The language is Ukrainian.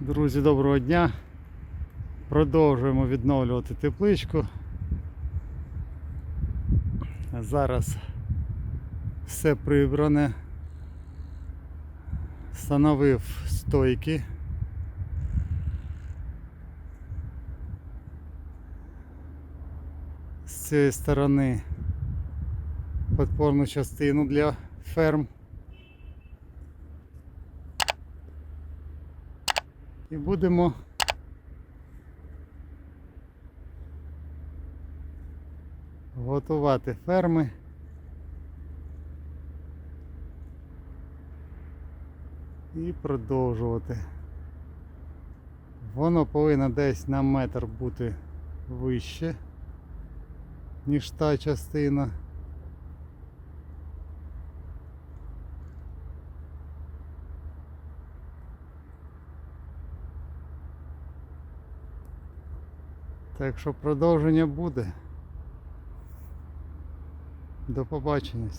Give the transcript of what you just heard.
Друзі, доброго дня. Продовжуємо відновлювати тепличку. Зараз все прибране. Встановив стойки. З цієї сторони подпорну частину для ферм. І будемо готувати ферми. І продовжувати. Воно повинно десь на метр бути вище, ніж та частина. Так що продовження буде. До побачення.